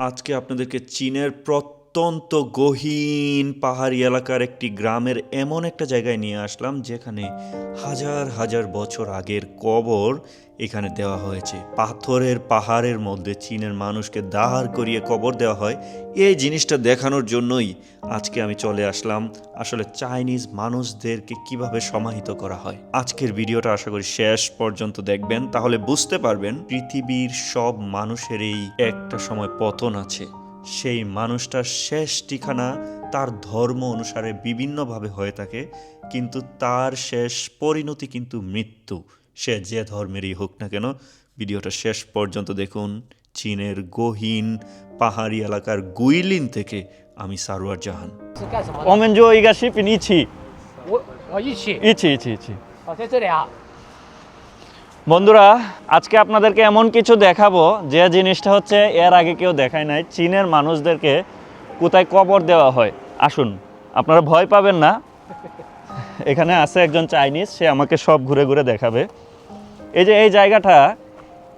আজকে আপনাদেরকে চীনের প্রত্যন্ত গহীন পাহাড়ি এলাকার একটি গ্রামের এমন একটা জায়গায় নিয়ে আসলাম, যেখানে হাজার হাজার বছর আগের কবর এখানে দেওয়া হয়েছে। পাথরের পাহাড়ের মধ্যে চীনের মানুষকে দাঁড় করিয়ে কবর দেওয়া হয়। এই জিনিসটা দেখানোর জন্যই আজকে আমি চলে আসলাম। আসলে চাইনিজ মানুষদেরকে কীভাবে সমাহিত করা হয়? আজকের ভিডিওটা আশা করি শেষ পর্যন্ত দেখবেন। তাহলে বুঝতে পারবেন, পৃথিবীর সব মানুষেরই একটা সময় পতন আছে। সেই মানুষটার শেষ ঠিকানা তার ধর্ম অনুসারে বিভিন্নভাবে হয়ে থাকে কিন্তু তার শেষ পরিণতি কিন্তু মৃত্যু। সে যে ধর্মেরই হোক না কেন ভিডিওটা শেষ পর্যন্ত দেখুন। চীনের গহীন পাহাড়ি এলাকার গুইলিন থেকে আমি সারোয়ার জাহান। ওমেন জো ইগাশি পিন ইছি ইছি ইছি ইছি বন্ধুরা, আজকে আপনাদেরকে এমন কিছু দেখাবো যে জিনিসটা হচ্ছে এর আগে কেউ দেখায় নাই। চীনের মানুষদেরকে কোথায় কবর দেওয়া হয়? আসুন, আপনারা ভয় পাবেন না। এখানে আছে একজন চাইনিজ, সে আমাকে সব ঘুরে ঘুরে দেখাবে। এই যে এই জায়গাটা,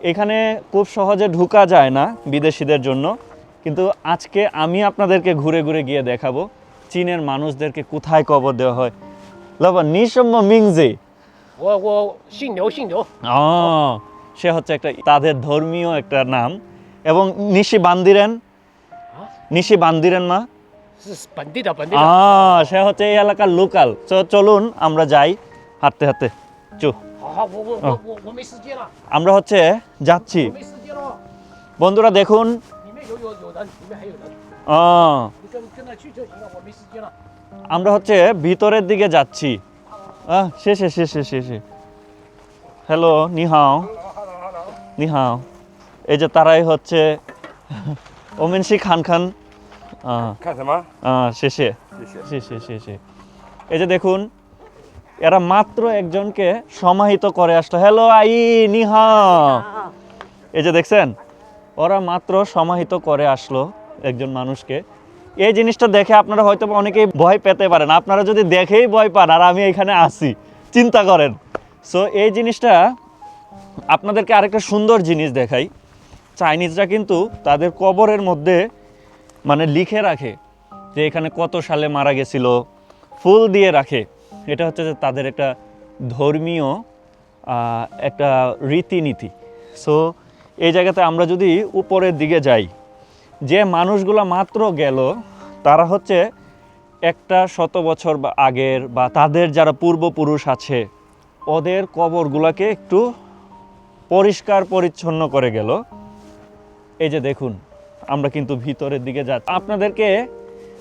এখানে খুব সহজে ঢুকা যায় না বিদেশিদের জন্য। কিন্তু আজকে আমি আপনাদেরকে ঘুরে ঘুরে গিয়ে দেখাবো চীনের মানুষদেরকে কোথায় কবর দেওয়া হয়। লবা নিসম্য মিংজে। ও ও সিংহ সিংহ ও সে হচ্ছে একটা তাদের ধর্মীয় একটা নাম এবং নিশি বান্দিরেন নিশি বান্দিরেন মা সে হচ্ছে এই এলাকার লোকাল চলুন আমরা যাই হাঁটতে হাঁটতে চু আমরা হচ্ছে যাচ্ছি বন্ধুরা দেখুন আমরা হচ্ছে ভিতরের দিকে যাচ্ছি আহ শেষে শেষে শেষে হ্যালো নিহাও নিহাও এই যে তারাই হচ্ছে ওমেনসি খান খান আহ 看什么？ আহ, শেষে 谢谢。 শেষে শেষে এই যে দেখুন এরা মাত্র একজনকে সমাহিত করে আসলো হ্যালো আই নিহা এই যে দেখছেন ওরা মাত্র সমাহিত করে আসলো একজন মানুষকে এই জিনিসটা দেখে আপনারা হয়তো অনেকেই ভয় পেতে পারেন। আপনারা যদি দেখেই ভয় পান, আর আমি এখানে আসি চিন্তা করেন। সো এই জিনিসটা আপনাদেরকে আরেকটা সুন্দর জিনিস দেখাই। চাইনিজরা কিন্তু তাদের কবরের মধ্যে মানে লিখে রাখে যে এখানে কত সালে মারা গেছিল, ফুল দিয়ে রাখে। এটা হচ্ছে যে তাদের একটা ধর্মীয় একটা রীতিনীতি। সো এই জায়গাতে আমরা যদি উপরের দিকে যাই যে মানুষগুলো মাত্র গেল, তারা হচ্ছে একটা শত বছর বা আগের বা তাদের যারা পূর্বপুরুষ আছে, ওদের কবরগুলোকে একটু পরিষ্কার পরিচ্ছন্ন করে গেল। এই যে দেখুন, আমরা কিন্তু ভিতরের দিকে যাচ্ছি। আপনাদেরকে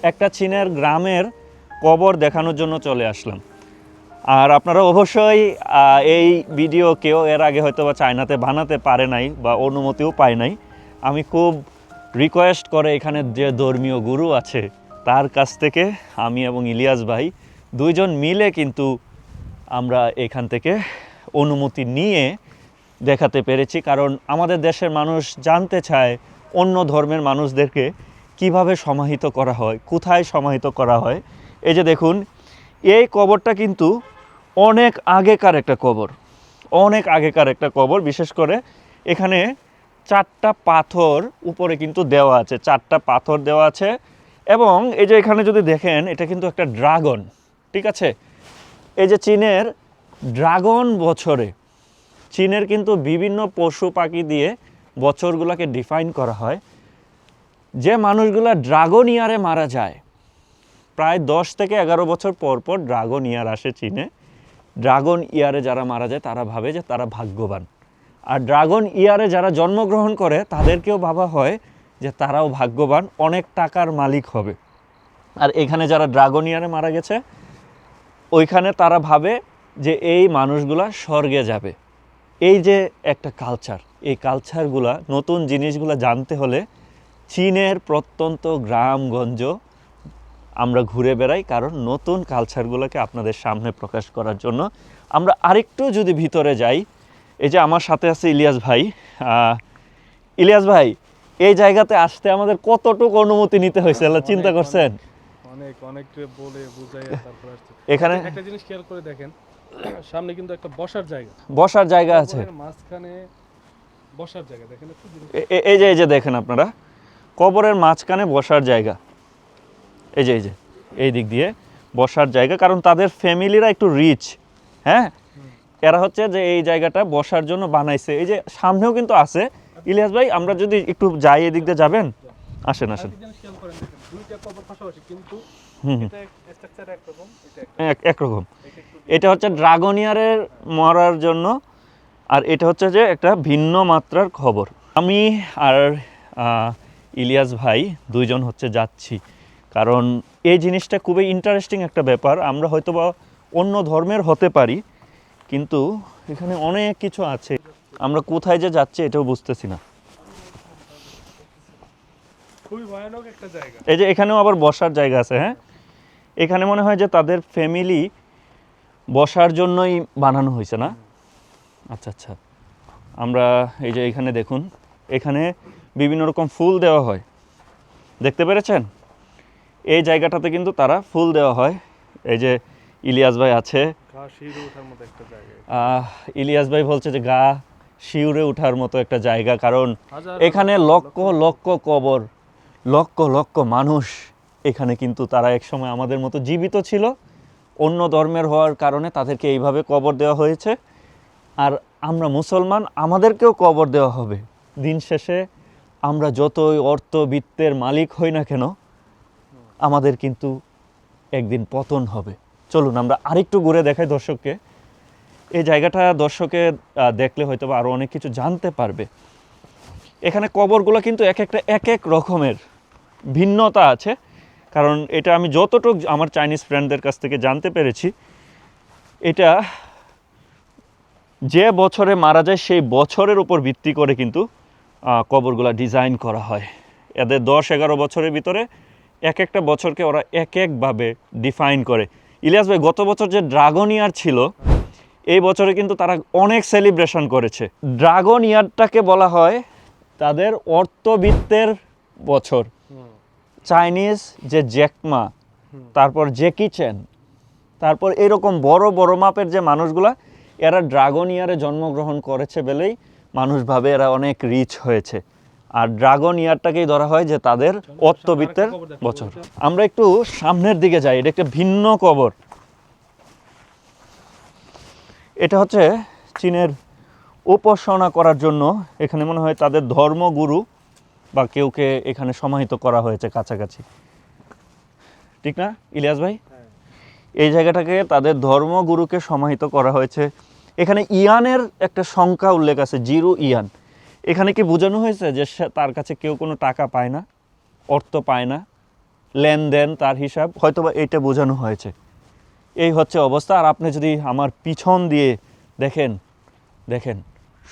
একটা চীনের গ্রামের কবর দেখানোর জন্য চলে আসলাম। আর আপনারা অবশ্যই এই ভিডিও কেউ এর আগে হয়তো বা চায়নাতে বানাতে পারে নাই বা অনুমতিও পায় নাই। আমি খুব রিকোয়েস্ট করে এখানে যে ধর্মীয় গুরু আছে, তার কাছ থেকে আমি এবং ইলিয়াস ভাই দুইজন মিলে কিন্তু আমরা এখান থেকে অনুমতি নিয়ে দেখাতে পেরেছি। কারণ আমাদের দেশের মানুষ জানতে চায় অন্য ধর্মের মানুষদেরকে কীভাবে সমাহিত করা হয়, কোথায় সমাহিত করা হয়। এই যে দেখুন, এই কবরটা কিন্তু অনেক আগেকার একটা কবর, অনেক আগেকার একটা কবর। বিশেষ করে এখানে চারটা পাথর উপরে কিন্তু দেওয়া আছে, চারটা পাথর দেওয়া আছে। এবং এই যে এখানে যদি দেখেন, এটা কিন্তু একটা ড্রাগন, ঠিক আছে? এই যে চীনের ড্রাগন বছরে, চীনের কিন্তু বিভিন্ন পশু পাখি দিয়ে বছরগুলোকে ডিফাইন করা হয়। যে মানুষগুলা ড্রাগন ইয়ারে মারা যায়, প্রায় দশ থেকে এগারো বছর পর পর ড্রাগন ইয়ার আসে চীনে। ড্রাগন ইয়ারে যারা মারা যায়, তারা ভাবে যে তারা ভাগ্যবান। আর ড্রাগন ইয়ারে যারা জন্মগ্রহণ করে, তাদেরকেও ভাবা হয় যে তারাও ভাগ্যবান, অনেক টাকার মালিক হবে। আর এখানে যারা ড্রাগন ইয়ারে মারা গেছে, ওইখানে তারা ভাবে যে এই মানুষগুলা স্বর্গে যাবে। এই যে একটা কালচার এই কালচারগুলা নতুন জিনিসগুলা জানতে হলে চীনের প্রত্যন্ত গ্রামগঞ্জ আমরা ঘুরে বেড়াই, কারণ নতুন কালচারগুলোকে আপনাদের সামনে প্রকাশ করার জন্য আমরা আরেকটু যদি ভিতরে যাই এই যে আমার সাথে আছে ইলিয়াস ভাই ইলিয়াস ভাই এই জায়গাতে আসতে আমাদের কতটুকু অনুমতি নিতে হয়েছে? চিন্তা করছেন? অনেক অনেক বলে বুঝাই তারপর এখানে একটা জিনিস খেয়াল করে দেখেন সামনে কিন্তু একটা বসার জায়গা। বসার জায়গা আছে। মাঝখানে বসার জায়গা দেখেন এই যে এই যে দেখেন আপনারা কবরের মাঝখানে বসার জায়গা। এই যে এই যে এই দিক দিয়ে বসার জায়গা কারণ তাদের ফ্যামিলিরা একটু রিচ হ্যাঁ? এরা হচ্ছে যে এই জায়গাটা বসার জন্য বানাইছে। এই যে সামনেও কিন্তু আছে। ইলিয়াস ভাই আমরা যদি একটু যাই এদিক দিয়ে যাবেন? আসেন আসেন। একরকম এটা হচ্ছে ড্রাগনিয়ারের মরার জন্য আর এটা হচ্ছে যে একটা ভিন্ন মাত্রার খবর। আমি আর ইলিয়াস ভাই দুইজন হচ্ছে যাচ্ছি। কারণ এই জিনিসটা খুবই ইন্টারেস্টিং একটা ব্যাপার। আমরা হয়তো বা অন্য ধর্মের হতে পারি কিন্তু এখানে অনেক কিছু আছে। আমরা কোথায় যে যাচ্ছি এটাও বুঝতেছি না। এই যে এখানেও আবার বসার জায়গা আছে হ্যাঁ? এখানে মনে হয় যে তাদের ফ্যামিলি বসার জন্যই বানানো হয়েছে না? আচ্ছা আচ্ছা। আমরা এই যে এখানে দেখুন এখানে বিভিন্ন রকম ফুল দেওয়া হয়। দেখতে পেরেছেন? এই জায়গাটাতে কিন্তু তারা ফুল দেওয়া হয়। এই যে ইলিয়াস ভাই আছে ইলিয়াস ভাই বলছে যে গা শিউরে ওঠার মতো একটা জায়গা কারণ এখানে লক্ষ লক্ষ। কবর লক্ষ লক্ষ মানুষ। এখানে কিন্তু তারা একসময় আমাদের মতো জীবিত ছিল অন্য ধর্মের হওয়ার কারণে তাদেরকে এইভাবে কবর দেওয়া হয়েছে। আর আমরা মুসলমান আমাদেরকেও কবর দেওয়া হবে। দিন শেষে আমরা যতই অর্থ অর্থবিত্তের মালিক হই না কেন আমাদের কিন্তু একদিন পতন হবে। চলুন, আমরা আরেকটু ঘুরে দেখাই দর্শককে। এই জায়গাটা দর্শকে দেখলে হয়তো বা আরও অনেক কিছু জানতে পারবে। এখানে কবরগুলো কিন্তু এক একটা, এক এক রকমের। ভিন্নতা আছে, কারণ এটা আমি যতটুকু আমার চাইনিজ ফ্রেন্ডদের কাছ থেকে জানতে পেরেছি, এটা যে বছরে মারা যায়, সেই বছরের উপর ভিত্তি করে কিন্তু কবরগুলা ডিজাইন করা হয়। এদের দশ এগারো বছরের ভিতরে এক একটা বছরকে ওরা এক একভাবে ডিফাইন করে। ইলিয়াস ভাই, গত বছর যে ড্রাগন ইয়ার ছিল, এই বছরে কিন্তু তারা অনেক সেলিব্রেশন করেছে। ড্রাগন ইয়ারটাকে বলা হয় তাদের অর্থবিত্তের বছর। চাইনিজ যে জ্যাকমা, তারপর জেকি চ্যান তারপর এরকম বড় বড় মাপের যে মানুষগুলা, এরা ড্রাগন ইয়ারে জন্মগ্রহণ করেছে বলেই মানুষ ভাবে এরা অনেক রিচ হয়েছে। আর ড্রাগন ইয়ারটাকেই ধরা হয় যে তাদের অর্থবিত্তের বছর। আমরা একটু সামনের দিকে যাই, এটা একটা ভিন্ন কবর। এটা হচ্ছে চীনের উপাসনা করার জন্য, এখানে মনে হয় তাদের ধর্মগুরু বা কেউকে এখানে সমাহিত করা হয়েছে কাছাকাছি। ঠিক না, ইলিয়াস ভাই? এই জায়গাটাকে তাদের ধর্মগুরুকে সমাহিত করা হয়েছে। এখানে ইয়ানের একটা সংখ্যা উল্লেখ আছে, জিরো ইয়ান। এখানে কি বোঝানো হয়েছে যে তার কাছে কেউ কোনো টাকা পায় না, অর্থ পায় না, লেনদেন, তার হিসাব, হয়তোবা এইটা বোঝানো হয়েছে। এই হচ্ছে অবস্থা। আর আপনি যদি আমার পিছন দিয়ে দেখেন দেখেন,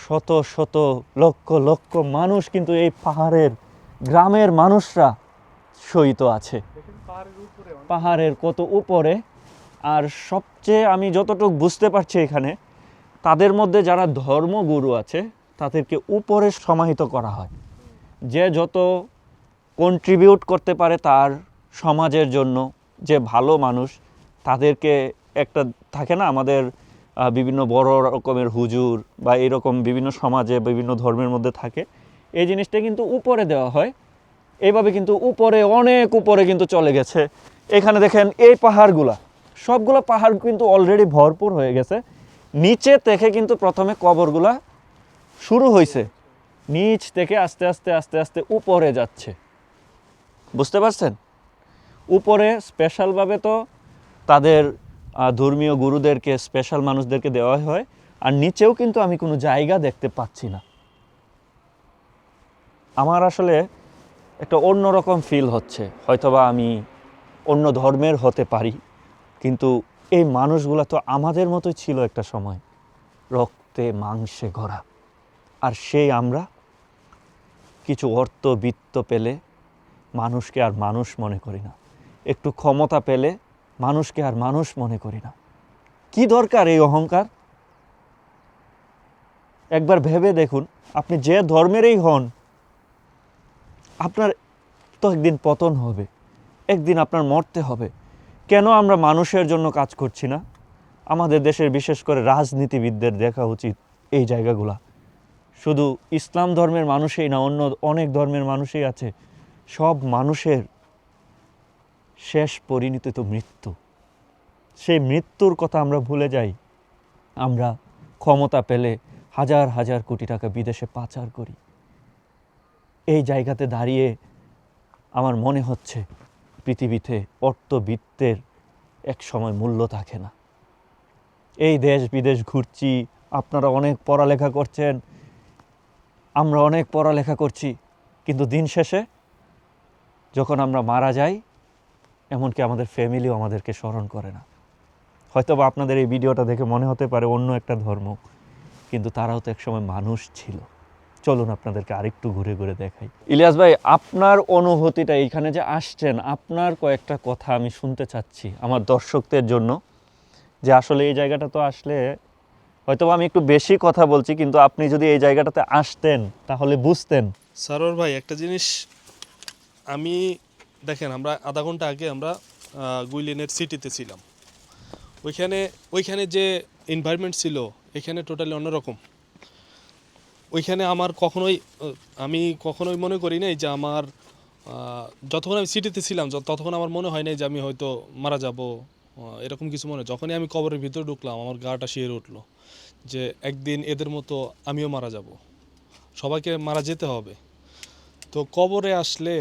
শত শত, লক্ষ লক্ষ মানুষ কিন্তু এই পাহাড়ের, গ্রামের মানুষরা শয়িত আছে। পাহাড়ের কত উপরে। আর সবচেয়ে আমি যতটুকু বুঝতে পারছি এখানে, তাদের মধ্যে যারা ধর্মগুরু আছে তাদেরকে উপরে সমাহিত করা হয়। যে যত কন্ট্রিবিউট করতে পারে তার সমাজের জন্য যে ভালো মানুষ, তাদেরকে একটা থাকে না আমাদের বিভিন্ন বড় রকমের হুজুর বা এরকম বিভিন্ন সমাজে বিভিন্ন ধর্মের মধ্যে থাকে। এই জিনিসটা কিন্তু উপরে দেওয়া হয়। এইভাবে কিন্তু উপরে, অনেক উপরে কিন্তু চলে গেছে। এখানে দেখেন এই পাহাড়গুলা, সবগুলো পাহাড় কিন্তু অলরেডি ভরপুর হয়ে গেছে। নিচে থেকে কিন্তু প্রথমে কবরগুলা শুরু হয়েছে নিচ থেকে আস্তে আস্তে আস্তে আস্তে উপরে যাচ্ছে। বুঝতে পারছেন? উপরে স্পেশালভাবে তো তাদের ধর্মীয় গুরুদেরকে স্পেশাল মানুষদেরকে দেওয়া হয়। আর নিচেও কিন্তু আমি কোনো জায়গা দেখতে পাচ্ছি না। আমার আসলে একটা অন্যরকম ফিল হচ্ছে। হয়তোবা আমি অন্য ধর্মের হতে পারি, কিন্তু এই মানুষগুলো তো আমাদের মতোই ছিল একটা সময়। রক্তে মাংসে গড়া। আর সেই আমরা কিছু অর্থ, বৃত্ত পেলে মানুষকে আর মানুষ মনে করি না। একটু ক্ষমতা পেলে মানুষকে আর মানুষ মনে করি না। কি দরকার এই অহংকার? একবার ভেবে দেখুন, আপনি যে ধর্মেরই হন, আপনার তো একদিন পতন হবে, একদিন আপনার মরতে হবে। কেন আমরা মানুষের জন্য কাজ করছি না? আমাদের দেশের বিশেষ করে রাজনীতিবিদদের দেখা উচিত এই জায়গাগুলা। শুধু ইসলাম ধর্মের মানুষেই না, অন্য অনেক ধর্মের মানুষই আছে। সব মানুষের শেষ পরিণতি তো মৃত্যু। সেই মৃত্যুর কথা আমরা ভুলে যাই। আমরা ক্ষমতা পেলে হাজার হাজার কোটি টাকা বিদেশে পাচার করি। এই জায়গাতে দাঁড়িয়ে আমার মনে হচ্ছে পৃথিবীতে অর্থবিত্তের এক সময় মূল্য থাকে না। এই দেশ বিদেশ ঘুরছি, আপনারা অনেক পড়ালেখা করছেন আমরা অনেক পড়ালেখা করছি, কিন্তু দিন শেষে যখন আমরা মারা যাই, এমনকি আমাদের ফ্যামিলিও আমাদেরকে স্মরণ করে না। হয়তো বা আপনাদের এই ভিডিওটা দেখে মনে হতে পারে অন্য একটা ধর্ম, কিন্তু তারাও তো একসময় মানুষ ছিল। চলুন আপনাদেরকে আরেকটু ঘুরে ঘুরে দেখাই। ইলিয়াস ভাই, আপনার অনুভূতিটা এইখানে যে আসছেন, আপনার কয়েকটা কথা আমি শুনতে চাচ্ছি আমার দর্শকদের জন্য, যে আসলে এই জায়গাটা তো আসলে হয়তো আমি একটু বেশি কথা বলছি, কিন্তু আপনি যদি এই জায়গাটাতে আসতেন, তাহলে বুঝতেন। সারোয়ার ভাই, একটা জিনিস আমি, দেখেন, আমরা আধা ঘণ্টা আগে আমরা গুইলেনের সিটিতে ছিলাম। ওইখানে ওইখানে যে এনভায়রনমেন্ট ছিল, এখানে টোটালি অন্যরকম। ওইখানে আমার কখনোই আমি কখনোই মনে করি নাই যে আমার যতক্ষণ আমি সিটিতে ছিলাম ততক্ষণ আমার মনে হয় নাই যে আমি হয়তো মারা যাব এরকম কিছু মনে। যখনই আমি কবরের ভিতরে ঢুকলাম, আমার গাটা শিয়ে উঠল যে একদিন এদের মতো আমিও মারা যাব। সবাইকে মারা যেতে হবে। তো কবরে আসলে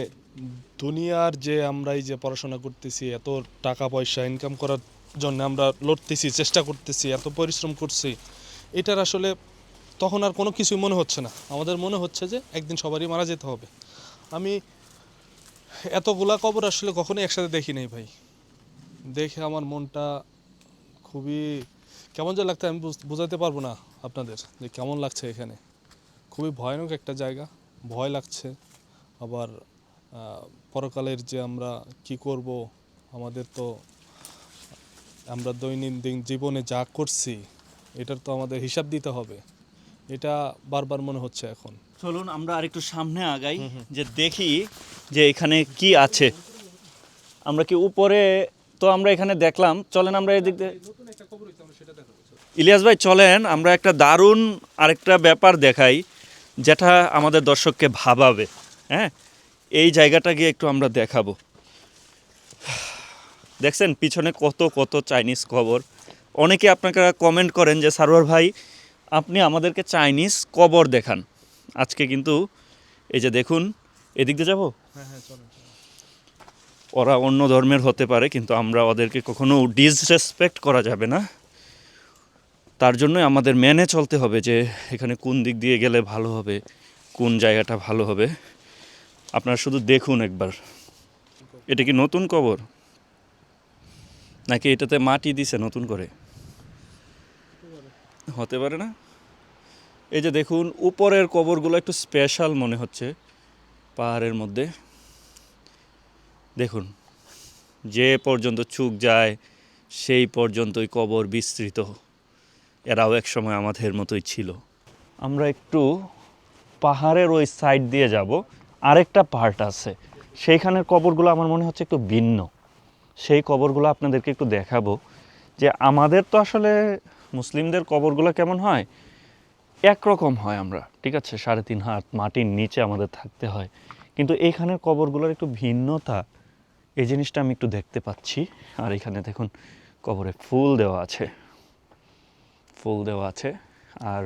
দুনিয়ার যে আমরা এই যে পড়াশোনা করতেছি, এত টাকা পয়সা ইনকাম করার জন্য আমরা লড়তেছি, চেষ্টা করতেছি, এত পরিশ্রম করছি, এটার আসলে তখন আর কোনো কিছুই মনে হচ্ছে না। আমাদের মনে হচ্ছে যে একদিন সবারই মারা যেতে হবে। আমি এতগুলা কবর আসলে কখনোই একসাথে দেখি নাই ভাই। দেখে আমার মনটা খুবই কেমন যে লাগছে আমি বুঝ- বোঝাতে পারব না আপনাদের যে কেমন লাগছে এখানে। খুবই ভয়ানক একটা জায়গা ভয় লাগছে। আবার পরকালের যে আমরা কি করব আমাদের তো আমরা দৈনন্দিন জীবনে যা করছি এটার তো আমাদের হিসাব দিতে হবে। এটা বারবার মনে হচ্ছে এখন। চলুন আমরা আরেকটু সামনে আগাই যে দেখি যে এখানে কি আছে। আমরা কি উপরে তো আমরা এখানে দেখলাম, চলেন আমরা এদিক দিয়ে। ইলিয়াস ভাই, চলেন, আমরা একটা দারুণ আরেকটা ব্যাপার দেখাই, যেটা আমাদের দর্শককে ভাবাবে। হ্যাঁ এই জায়গাটা গিয়ে একটু আমরা দেখাবো। দেখছেন, পিছনে কত কত চাইনিজ কবর। অনেকে আপনারা কমেন্ট করেন যে, সারোয়ার ভাই, আপনি আমাদেরকে চাইনিজ কবর দেখান। আজকে কিন্তু এই যে দেখুন, এদিক দিয়ে যাব? হ্যাঁ হ্যাঁ চলেন। ওরা অন্য ধর্মের হতে পারে, কিন্তু আমরা ওদেরকে কখনো ডিসরেসপেক্ট করা যাবে না। তার জন্যই আমাদের মেনে চলতে হবে যে এখানে কোন দিক দিয়ে গেলে ভালো হবে, কোন জায়গাটা ভালো হবে। আপনারা শুধু দেখুন একবার। এটা কি নতুন কবর? নাকি এটাতে মাটি দিছে নতুন করে? হতে পারে না? এই যে দেখুন, উপরের কবরগুলো একটু স্পেশাল মনে হচ্ছে, পাহাড়ের মধ্যে। দেখুন, যে পর্যন্ত চুক যায়, সেই পর্যন্তই কবর বিস্তৃত। এরাও এক সময় আমাদের মতোই ছিল। আমরা একটু পাহাড়ের ওই সাইড দিয়ে যাব। আরেকটা পার্ট আছে। সেইখানের কবরগুলো আমার মনে হচ্ছে একটু ভিন্ন। সেই কবরগুলো আপনাদেরকে একটু দেখাবো যে আমাদের তো আসলে মুসলিমদের কবরগুলো কেমন হয়? একরকম হয় আমরা, ঠিক আছে? সাড়ে তিন হাত মাটির নিচে আমাদের থাকতে হয়। কিন্তু এইখানের কবরগুলোর একটু ভিন্নতা এই জিনিসটা আমি একটু দেখতে পাচ্ছি। আর এখানে দেখুন কবরে ফুল দেওয়া আছে। ফুল দেওয়া আছে। আর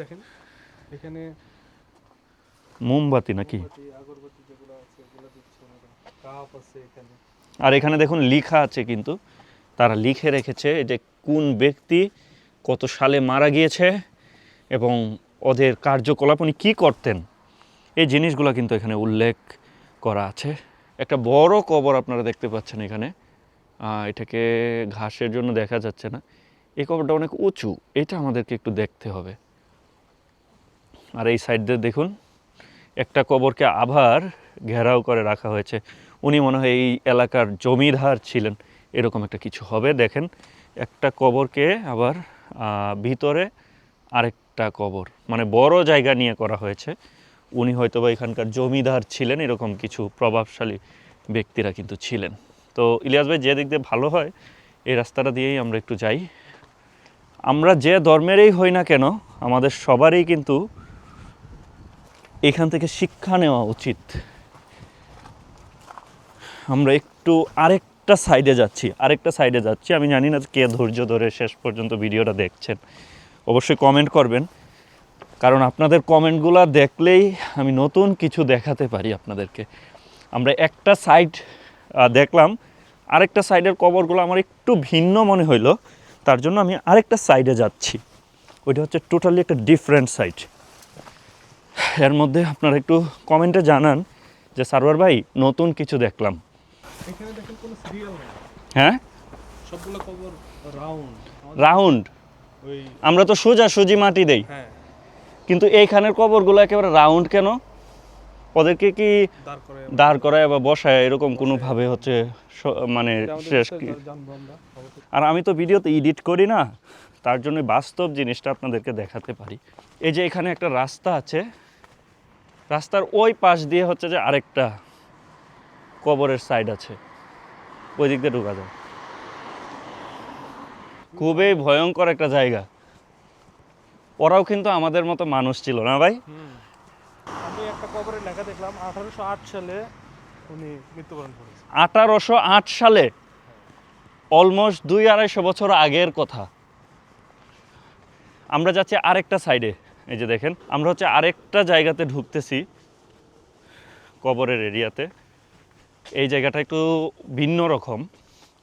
দেখেন এখানে মোমবাতি নাকি? আর এখানে দেখুন লিখা আছে কিন্তু তারা লিখে রেখেছে যে কোন ব্যক্তি কত সালে মারা গিয়েছে এবং ওদের কার্যকলাপ উনি কী করতেন। এই জিনিসগুলো কিন্তু এখানে উল্লেখ করা আছে। একটা বড় কবর আপনারা দেখতে পাচ্ছেন এখানে। এটাকে ঘাসের জন্য দেখা যাচ্ছে না। এই কবরটা অনেক উঁচু, এটা আমাদেরকে একটু দেখতে হবে। আর এই সাইড দিয়ে দেখুন, একটা কবরকে আবার ঘেরাও করে রাখা হয়েছে। উনি মনে হয় এই এলাকার জমিদার ছিলেন, এরকম একটা কিছু হবে, দেখেন। একটা কবরকে আবার ভিতরে আরেকটা কবর মানে বড় জায়গা নিয়ে করা হয়েছে। উনি হয়তো বা এখানকার জমিদার ছিলেন, এরকম কিছু প্রভাবশালী ব্যক্তিরা কিন্তু ছিলেন। তো ইলিয়াস ভাই, যে দিক দিয়ে ভালো হয়, এই রাস্তাটা দিয়েই আমরা একটু যাই। আমরা যে ধর্মেরই হই না কেন, আমাদের সবারই কিন্তু এখান থেকে শিক্ষা নেওয়া উচিত। আমরা একটু আরেকটা সাইডে যাচ্ছি, আরেকটা সাইডে যাচ্ছি। আমি জানি না কে ধৈর্য ধরে শেষ পর্যন্ত ভিডিওটা দেখছেন। অবশ্যই কমেন্ট করবেন। কারণ আপনাদের কমেন্টগুলো দেখলেই আমি নতুন কিছু দেখাতে পারি আপনাদেরকে। আমরা একটা সাইড দেখলাম আরেকটা সাইডের কবরগুলো আমার একটু ভিন্ন মনে হইল তার জন্য আমি আরেকটা সাইডে যাচ্ছি। ওইটা হচ্ছে টোটালি একটা ডিফারেন্ট সাইড এর মধ্যে আপনারা একটু কমেন্টে জানান যে সার্ভার ভাই নতুন কিছু দেখলাম। হ্যাঁ? রাউন্ড রাউন্ড আমরা তো সোজা সুজি মাটি দেই। হ্যাঁ। কিন্তু এইখানের কবরগুলো একেবারে রাউন্ড কেন? ওদেরকে কি দাঁড় করায় বা বসায়? এরকম কোনোভাবে হচ্ছে মানে শেষ। আর আমি তো ভিডিওতে এডিট করি না তার জন্য বাস্তব জিনিসটা আপনাদেরকে দেখাতে পারি। এই যে এখানে একটা রাস্তা আছে রাস্তার ওই পাশ দিয়ে হচ্ছে যে আরেকটা কবরের সাইড আছে। ওই দিক দিয়ে ঢুকা যায়। খুবই ভয়ঙ্কর একটা জায়গা। ওরাও কিন্তু আমাদের মতো মানুষ ছিল না ভাই? আমি একটা কবরে লেখা দেখলাম আঠারোশো আট সালে উনি মৃত্যুবরণ করেছেন। আঠারোশো আট সালে অলমোস্ট দুই আড়াইশো বছর আগের কথা। আমরা যাচ্ছি আরেকটা সাইডে এই যে দেখেন আমরা হচ্ছে আরেকটা জায়গাতে ঢুকতেছি কবরের এরিয়াতে এই জায়গাটা একটু ভিন্ন রকম।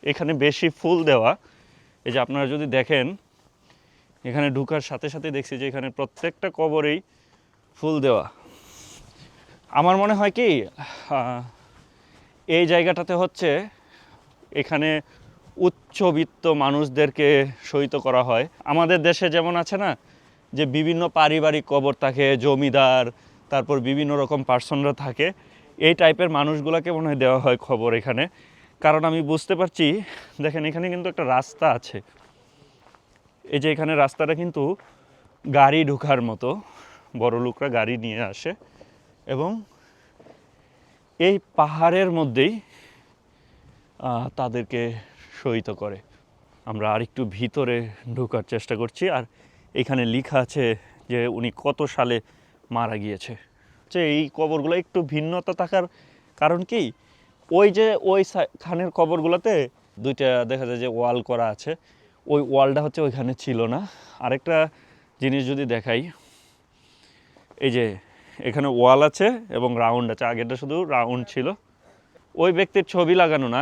এখানে বেশি ফুল দেওয়া। এই যে আপনারা যদি দেখেন এখানে ঢুকার সাথে সাথে দেখছি যে এখানে প্রত্যেকটা কবরেই ফুল দেওয়া। আমার মনে হয় কি এই জায়গাটাতে হচ্ছে এখানে উচ্চবিত্ত মানুষদেরকে সহিত করা হয়। আমাদের দেশে যেমন আছে না, যে বিভিন্ন পারিবারিক কবর থাকে, জমিদার, তারপর বিভিন্ন রকম পার্সনরা থাকে, এই টাইপের মানুষগুলোকে মনে হয় দেওয়া হয় খবর এখানে। কারণ আমি বুঝতে পারছি, দেখেন এখানে কিন্তু একটা রাস্তা আছে। এই যে এখানে রাস্তাটা কিন্তু গাড়ি ঢোকার মতো, বড় লোকরা গাড়ি নিয়ে আসে এবং এই পাহাড়ের মধ্যেই তাদেরকে সহিত করে। আমরা আরেকটু ভিতরে ঢোকার চেষ্টা করছি আর এখানে লেখা আছে যে উনি কত সালে মারা গিয়েছে। যে এই কবরগুলো একটু ভিন্নতা থাকার কারণ কি? ওই যে ওই খানের কবরগুলোতে দুইটা দেখা যায় যে ওয়াল করা আছে। ওই ওয়ালটা হচ্ছে ওইখানে ছিল না। আরেকটা জিনিস যদি দেখাই এই যে এখানে ওয়াল আছে এবং রাউন্ড আছে। আগেরটা শুধু রাউন্ড ছিল। ওই ব্যক্তির ছবি লাগানো না।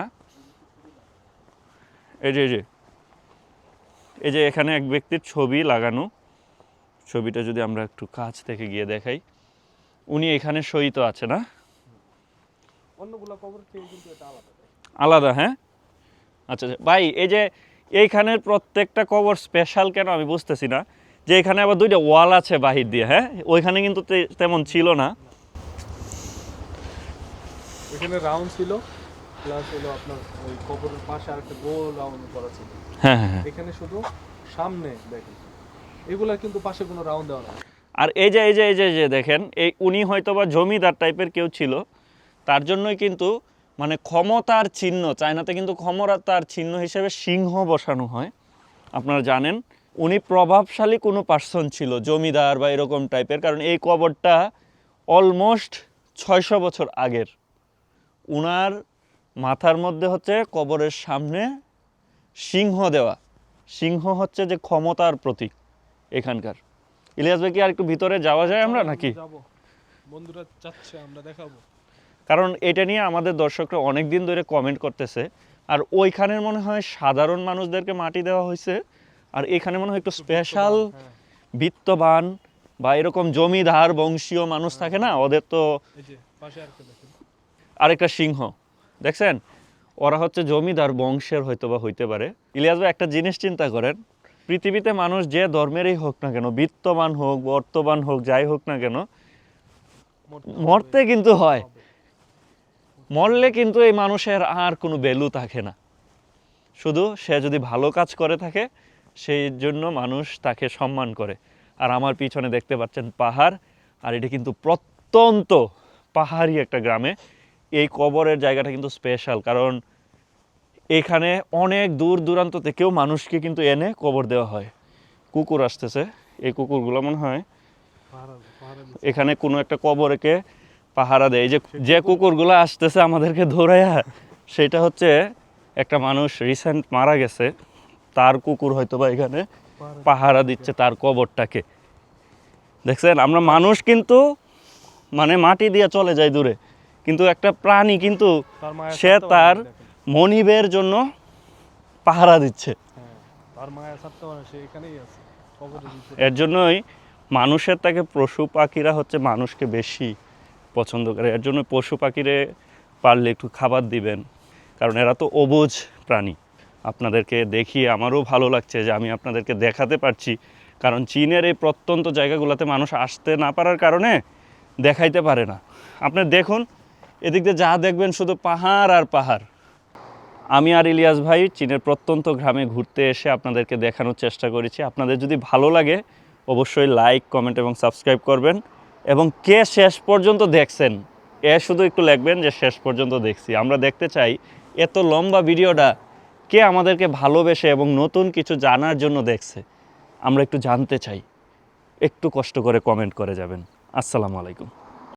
এই যে এই যে এই যে এখানে এক ব্যক্তির ছবি লাগানো। ছবিটা যদি আমরা একটু কাছ থেকে গিয়ে দেখাই। উনি এখানে সহিত আছে না? আলাদা হ্যাঁ? আচ্ছা আচ্ছা। ভাই এই যে এইখানের প্রত্যেকটা কবর স্পেশাল কেন আমি বুঝতেছি না যে এখানে আবার দুইটা ওয়াল আছে বাহির দিয়ে হ্যাঁ? ওইখানে কিন্তু তেমন ছিল না। এখানে রাউন্ড ছিল প্লাস হলো আপনার ওই কবরের পাশে আরেকটা গোল রাউন্ড করা ছিল। হ্যাঁ হ্যাঁ হ্যাঁ। এখানে শুধু সামনে দেখেন। এগুলা কিন্তু পাশে কোনো রাউন্ড দেওয়া না আর এই যে এই যে এই যে এই যে দেখেন এই উনি হয়তো বা জমিদার টাইপের কেউ ছিল তার জন্যই কিন্তু মানে ক্ষমতার চিহ্ন, চায়নাতে কিন্তু ক্ষমতার চিহ্ন হিসেবে সিংহ বসানো হয়, আপনারা জানেন। উনি প্রভাবশালী কোনো পার্সন ছিল, জমিদার বা এরকম টাইপের, কারণ এই কবরটা অলমোস্ট ছয়শো বছর আগের। উনার মাথার মধ্যে হচ্ছে কবরের সামনে সিংহ দেওয়া। সিংহ হচ্ছে যে ক্ষমতার প্রতীক এখানকার। ইলিয়াস ভাই কি আর একটু ভিতরে যাওয়া যায় আমরা নাকি? বন্ধুরা চাচ্ছে আমরা দেখাবো। কারণ এটা নিয়ে আমাদের দর্শকরা অনেক দিন ধরে কমেন্ট করতেছে। আর ওইখানের মনে হয় সাধারণ মানুষদেরকে মাটি দেওয়া হয়েছে। আর এখানে মনে হয় একটু স্পেশাল বিত্তবান বা এরকম জমিদার বংশীয় মানুষ থাকে না ওদের তো আরেকটা সিংহ। দেখছেন? ওরা হচ্ছে জমিদার বংশের হয়তো বা হইতে পারে। ইলিয়াস ভাই একটা জিনিস চিন্তা করেন পৃথিবীতে মানুষ যে ধর্মেরই হোক না কেন বিত্তবান হোক বর্তমান হোক যাই হোক না কেন মরতে কিন্তু হয়। মরলে কিন্তু এই মানুষের আর কোনো ভ্যালু থাকে না। শুধু সে যদি ভালো কাজ করে থাকে সেই জন্য মানুষ তাকে সম্মান করে। আর আমার পিছনে দেখতে পাচ্ছেন পাহাড় আর এটা কিন্তু প্রত্যন্ত পাহাড়ি একটা গ্রামে। এই কবরের জায়গাটা কিন্তু স্পেশাল কারণ এখানে অনেক দূর দূরান্ত থেকেও মানুষকে কিন্তু এনে কবর দেওয়া হয়। কুকুর আসতেছে এই কুকুরগুলো মনে হয় এখানে কোনো একটা কবরকে পাহারা দেয়। যে যে কুকুরগুলো আসতেছে আমাদেরকে ধরাইয়া সেটা হচ্ছে একটা মানুষ রিসেন্ট মারা গেছে। তার কুকুর হয়তো বা এখানে পাহারা দিচ্ছে। তার কবরটাকে। দেখছেন? আমরা মানুষ কিন্তু মানে মাটি দিয়ে চলে যায় দূরে। কিন্তু একটা প্রাণী কিন্তু সে তার মনিবের জন্য পাহারা দিচ্ছে। হ্যাঁ। এর জন্যই মানুষের তাকে পশু পাখিরা হচ্ছে মানুষকে বেশি পছন্দ করে। এর জন্য পশু পাখিরে পারলে একটু খাবার দিবেন। কারণ এরা তো অবুঝ প্রাণী। আপনাদেরকে দেখিয়ে আমারও ভালো লাগছে যে আমি আপনাদেরকে দেখাতে পারছি। কারণ চীনের এই প্রত্যন্ত জায়গাগুলোতে মানুষ আসতে না পারার কারণে দেখাইতে পারে না। আপনি দেখুন, এদিক দিয়ে যা দেখবেন শুধু পাহাড় আর পাহাড়। আমি আর ইলিয়াস ভাই চীনের প্রত্যন্ত গ্রামে ঘুরতে এসে আপনাদেরকে দেখানোর চেষ্টা করেছি। আপনাদের যদি ভালো লাগে, অবশ্যই লাইক, কমেন্ট এবং সাবস্ক্রাইব করবেন। এবং কে শেষ পর্যন্ত দেখছেন? এ শুধু একটু লিখবেন যে শেষ পর্যন্ত দেখছি। আমরা দেখতে চাই এত লম্বা ভিডিওটা কে আমাদেরকে ভালোবেসে এবং নতুন কিছু জানার জন্য দেখছে। আমরা একটু জানতে চাই। একটু কষ্ট করে কমেন্ট করে যাবেন। আসসালামু আলাইকুম।